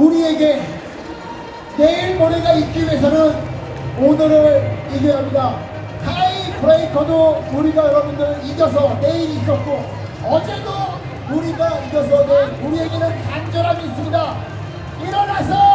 우리에게 내일 모레가 있기 위해서는 오늘을 이겨야 합니다. 타이 브레이커도 우리가 여러분들 이겨서 내일 있었고 어제도 우리가 이겨서 내일 우리에게는 간절함이 있습니다. 일어나서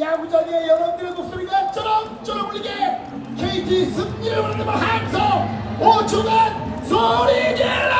야구장에 여러분들의 목소리가 쩌렁쩌렁 울리게 KT 승리를 원하는 함성 5초간 소리 질러!